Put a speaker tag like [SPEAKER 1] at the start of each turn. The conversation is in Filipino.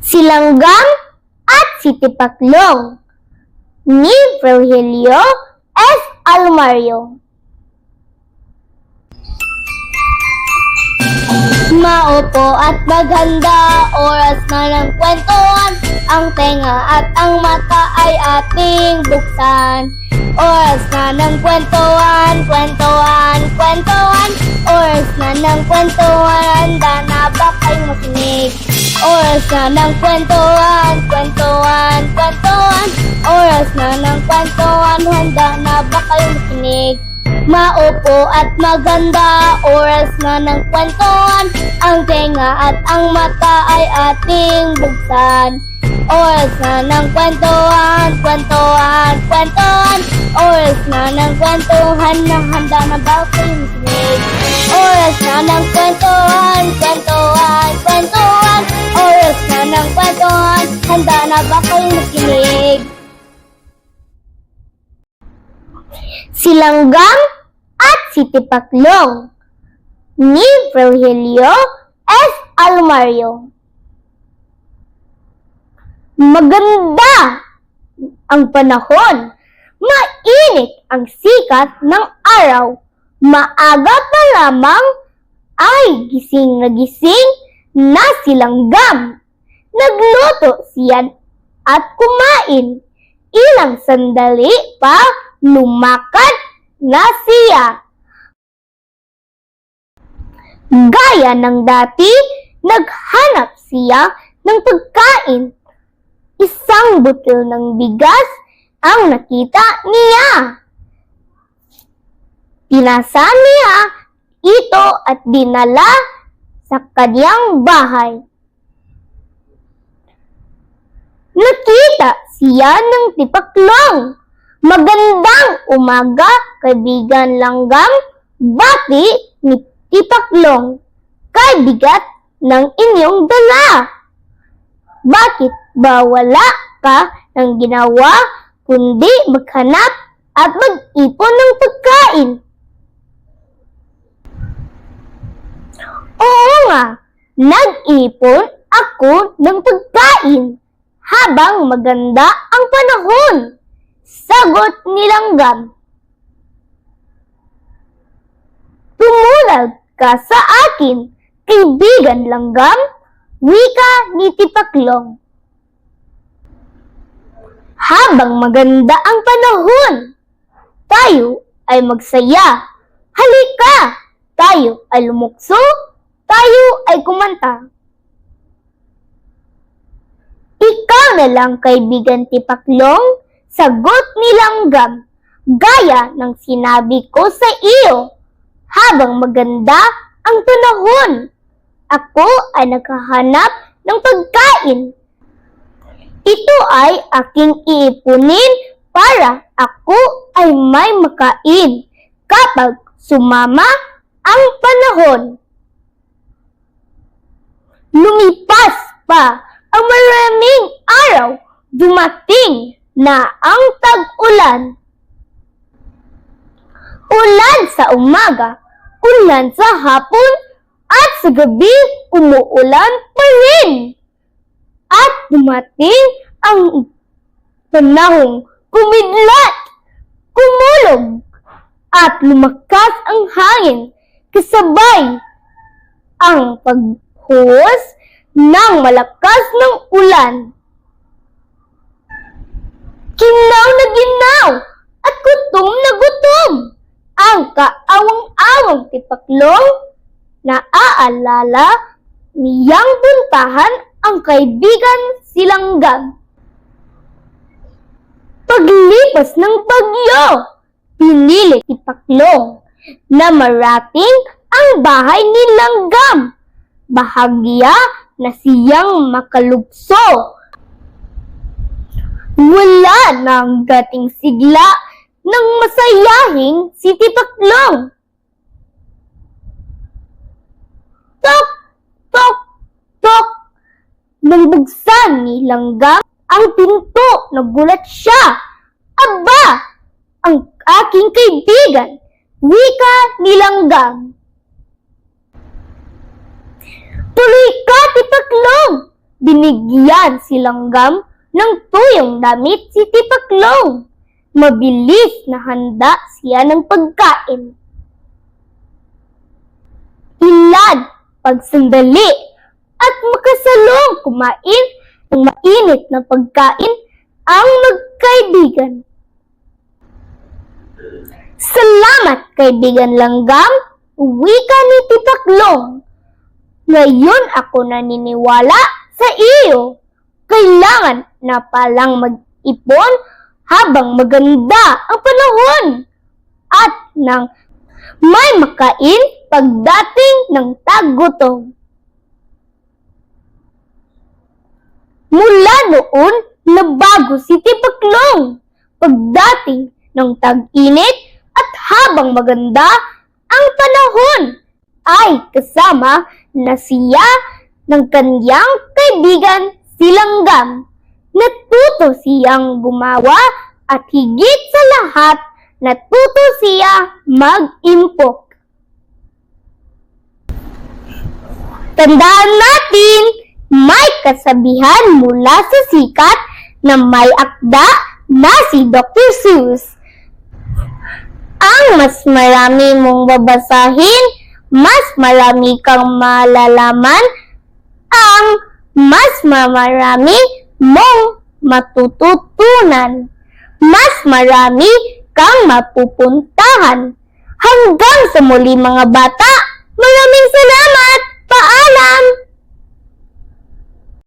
[SPEAKER 1] si Langgam at si Tipaklong ni Virgilio S. Almario. Maupo at maghanda, oras na ng kwentuhan. Ang tenga at ang mata ay ating buksan. Oras na ng kwentuhan, kwentuhan, kwentuhan. Oras na ng kwentuhan, handa na ba kayong makinig? Oras na ng kwentuhan, kwentuhan, kwentuhan. Oras na ng kwentuhan, handa na ba kayong makinig? Maupo at maganda, oras na ng kwentuhan Ang tenga at ang mata ay ating buksan Oras na ng kwentuhan, kwentuhan, kwentuhan Oras na ng kwentuhan na handa na ba kayong makinig Oras na ng kwentuhan, kwentuhan, kwentuhan Oras na ng kwentuhan, handa na ba kayong makinig si Langgam at si Tipaklong ni Virgilio S. Almario. Maganda ang panahon. Mainit ang sikat ng araw. Maaga pa lamang ay gising na gising na si Langgam. Nagluto siya at kumain. Ilang sandali pa lumakad na siya. Gaya ng dati, naghanap siya ng pagkain. Isang butil ng bigas ang nakita niya. Pinasa niya ito at dinala sa kanyang bahay. Nakita siya ng tipaklong. Magandang umaga, kaibigan langgam. Bati ni tipaklong. Kay bigat ng inyong dala. Bakit ba wala ka ng ginawa kundi maghanap at mag-ipon ng pagkain? Oo nga, nag-ipon ako ng pagkain habang maganda ang panahon. Sagot ni Langgam. Tumulag ka sa akin, kaibigan Langgam, wika ni Tipaklong. Habang maganda ang panahon, tayo ay magsaya. Halika, tayo ay lumukso, ay kumanta. Ikaw na lang kaibigan Tipaklong, sagot ni Langgam, gaya ng sinabi ko sa iyo. Habang maganda ang panahon, ako ay naghahanap ng pagkain. Ito ay aking iipunin para ako ay may makain kapag sumama ang panahon. Lumipas pa ang maraming araw, dumating na ang tag-ulan. Ulan sa umaga, ulan sa hapon, at sa gabi umuulan pa rin. At dumating ang panahong kumidlat, kumulog, at lumakas ang hangin kasabay ang paghuhos ng malakas ng ulan. Ginaw na ginaw at gutom na gutom ang kaawang-awang tipaklong na aalala niyang puntahan ang kaibigan silang gag. Paglipas ng bagyo, pinili si Paklong na marating ang bahay ni Langgam. Bahagya na siyang makalugso. Wala nang dating sigla ng masayahing si Tipaklong. Tok, tok, tok. Nang buksan ni Langgam ang pinto, nagulat siya. Aba, ang aking kaibigan, wika ni Langgam. Tuloy ka, Tipaklong! Bin Binigyan si Langgam ng tuyong damit si Tipaklong. Mabilis na handa siya ng pagkain. Ilad, pagsandali, at makasalong kumain ng mainit na pagkain ang magkaibigan. Salamat kaibigan Langgam, wika ni Tipaklong. Ngayon ako naniniwala sa iyo. Kailangan na palang mag-ipon habang maganda ang panahon at nang may makain pagdating ng tagutom. Mula noon, nabago si Tipaklong pagdating ng tag-init at habang maganda ang panahon ay kasama na siya ng kanyang kaibigan si Langgam. Natuto siyang gumawa at higit sa lahat, natuto siya mag-impok. Tandaan natin, may kasabihan mula sa sikat na may akda na si Dr. Seuss. Ang mas marami mong babasahin, mas marami kang malalaman, ang mas mamarami mong matututunan. Mas marami kang mapupuntahan. Hanggang sa muli mga bata, maraming salamat! Paalam!